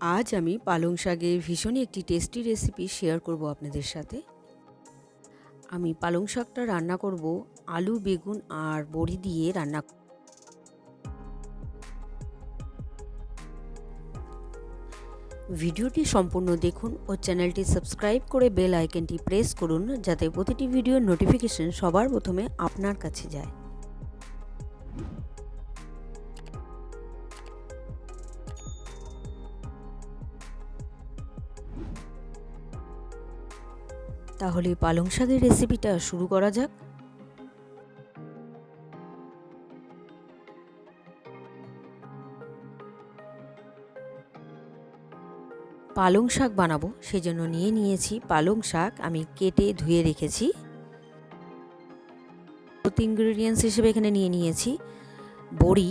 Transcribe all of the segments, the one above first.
আজ আমি পালং শাকের ভীষণই একটি টেস্টি রেসিপি শেয়ার করব আপনাদের সাথে। আমি পালং শাকটা রান্না করব আলু, বেগুন আর বড়ি দিয়ে রান্না ভিডিওটি সম্পূর্ণ দেখুন ও চ্যানেলটি সাবস্ক্রাইব করে বেল আইকনটি প্রেস করুন, যাতে প্রতিটি ভিডিওর নোটিফিকেশন সবার প্রথমে আপনার কাছে যায়। তাহলে পালং শাকের রেসিপিটা শুরু করা যাক। পালং শাক বানাবো, সেজন্য নিয়ে নিয়েছি পালং শাক। আমি কেটে ধুয়ে রেখেছি। প্রতি ইনগ্রিডিয়েন্টস হিসেবে এখানে নিয়ে নিয়েছি। বড়ি,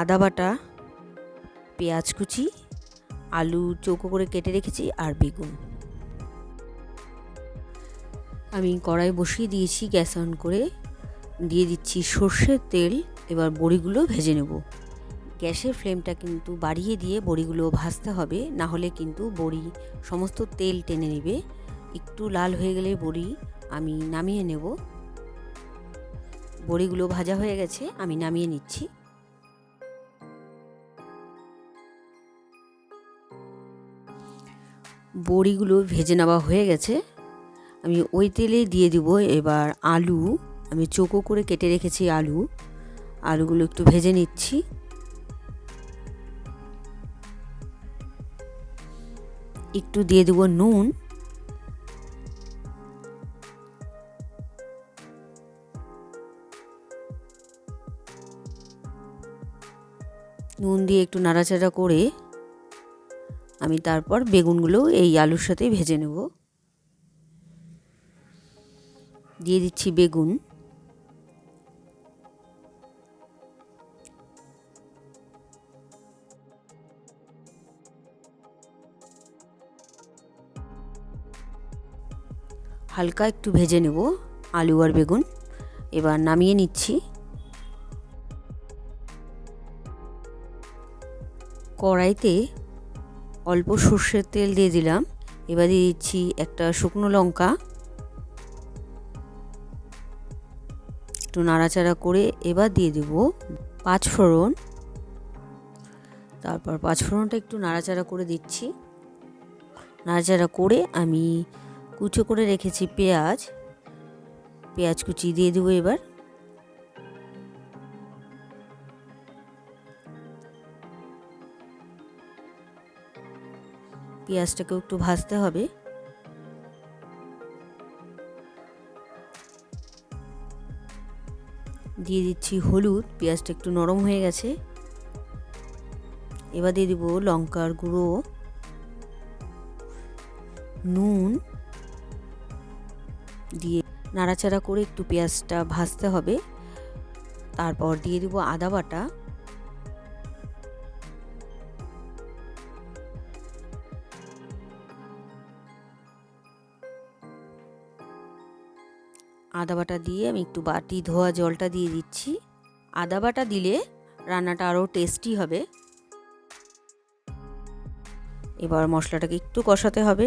আদা বাটা, পেঁয়াজ কুচি, আলু চৌকো করে কেটে রেখেছি, আর বেগুন। আমি কড়াই বসিয়ে দিয়েছি, গ্যাস অন করে। দিয়ে দিচ্ছি সর্ষের তেল, এবার বড়িগুলো ভেজে নেব। গ্যাসের ফ্লেমটা কিন্তু বাড়িয়ে দিয়ে বড়িগুলো ভাজতে হবে, না হলে কিন্তু বড়ি সমস্ত তেল টেনে নেবে। একটু লাল হয়ে গেলে বড়ি আমি নামিয়ে নেব। বড়িগুলো ভাজা হয়ে গেছে, আমি নামিয়ে নিচ্ছি। বড়িগুলো ভেজে নেওয়া হয়ে গেছে। আমি ওই তেলে দিয়ে দিব এবার আলু। আমি চোকো করে কেটে রেখেছি আলু। আলুগুলো একটু ভেজে নিচ্ছি। একটু দিয়ে দেব নুন। নুন দিয়ে একটু নাড়াচাড়া করে আমি তারপর বেগুনগুলো এই আলুর সাথে ভেজে নেব। দিয়ে দিচ্ছি বেগুন। হালকা একটু ভেজে নেব আলু আর বেগুন। এবার নামিয়ে নিচ্ছি। কড়াইতে অল্প সর্ষের তেল দিয়ে দিলাম। এবার দিয়ে দিচ্ছি একটা শুকনো লঙ্কা। একটু নাড়াচাড়া করে এবার দিয়ে দেব পাঁচ ফোড়ন তারপর পাঁচ ফোড়নটা একটু নাড়াচাড়া করে দিচ্ছি। নাড়াচাড়া করে আমি কুচো করে রেখেছি পেঁয়াজ। পেঁয়াজ কুচি দিয়ে দেবো এবার। পেঁয়াজটাকেও একটু ভাজতে হবে। দিয়ে দিচ্ছি হলুদ, পেঁয়াজটা একটু নরম হয়ে গেছে। এবার দিয়ে দিব লঙ্কার গুঁড়ো, নুন দিয়ে নাড়াচাড়া করে একটু পেঁয়াজটা ভাজতে হবে। তারপর দিয়ে দিব আদা বাটা। আদা বাটা দিয়ে আমি একটু বাটি, ধোয়া জলটা দিয়ে দিচ্ছি। আদা বাটা দিলে রান্নাটা আরও টেস্টি হবে। এবার মশলাটাকে একটু কষাতে হবে।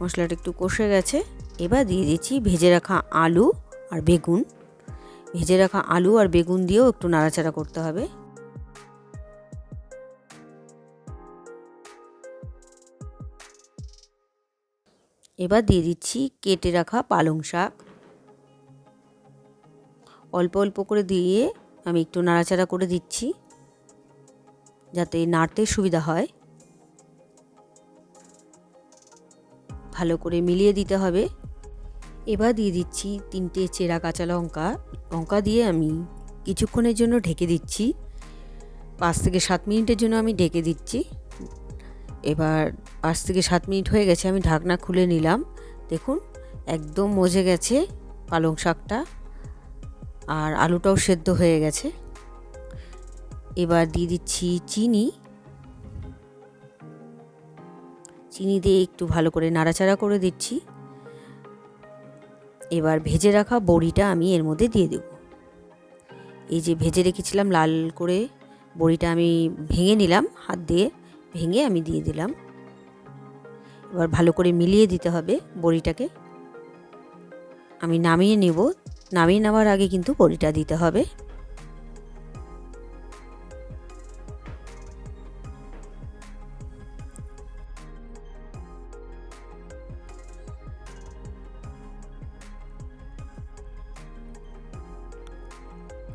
মশলাটা একটু কষে গেছে। এবার দিয়ে দিচ্ছি ভেজে রাখা আলু আর বেগুন। ভেজে রাখা আলু আর বেগুন দিয়েও একটু নাড়াচাড়া করতে হবে। এবার দিয়ে দিচ্ছি কেটে রাখা পালং শাক। অল্প অল্প করে দিয়ে আমি একটু নাড়াচাড়া করে দিচ্ছি, যাতে নাড়তে সুবিধা হয়। ভালো করে মিলিয়ে দিতে হবে। এবার দিয়ে দিচ্ছি তিনটে চেরা কাঁচা লঙ্কা। লঙ্কা দিয়ে আমি কিছুক্ষণের জন্য ঢেকে দিচ্ছি। পাঁচ থেকে সাত মিনিটের জন্য আমি ঢেকে দিচ্ছি। এবার পাঁচ থেকে সাত মিনিট হয়ে গেছে, আমি ঢাকনা খুলে নিলাম। দেখুন, একদম মজে গেছে পালং শাকটা। আর আলুটাও সেদ্ধ হয়ে গেছে। এবার দিয়ে দিচ্ছি চিনি। চিনি দিয়ে একটু ভালো করে নাড়াচাড়া করে দিচ্ছি। এবার ভেজে রাখা বড়িটা আমি এর মধ্যে দিয়ে দেব। এই যে ভেজে রেখেছিলাম লাল করে বড়িটা আমি ভেঙে নিলাম হাত দিয়ে। ভেঙে আমি দিয়ে দিলাম। এবার ভালো করে মিলিয়ে দিতে হবে বড়িটাকে। আমি নামিয়ে নেব। নামিয়ে নেওয়ার আগে কিন্তু বড়িটা দিতে হবে।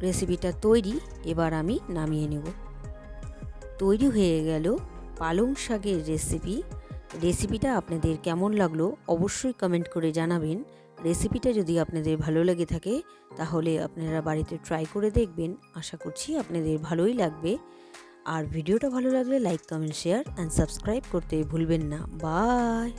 রেসিপিটা তৈরি, এবার আমি নামিয়ে নেব। তৈরি হয়ে গেল পালং শাকের রেসিপি রেসিপিটা আপনাদের কেমন লাগল অবশ্যই কমেন্ট করে জানাবেন। রেসিপিটা যদি আপনাদের ভালো লেগে থাকে, তাহলে আপনারা বাড়িতে ট্রাই করে দেখবেন। আশা করছি আপনাদের ভালোই লাগবে। আর ভিডিওটা ভালো লাগলে like comment share and subscribe করতে ভুলবেন না। বাই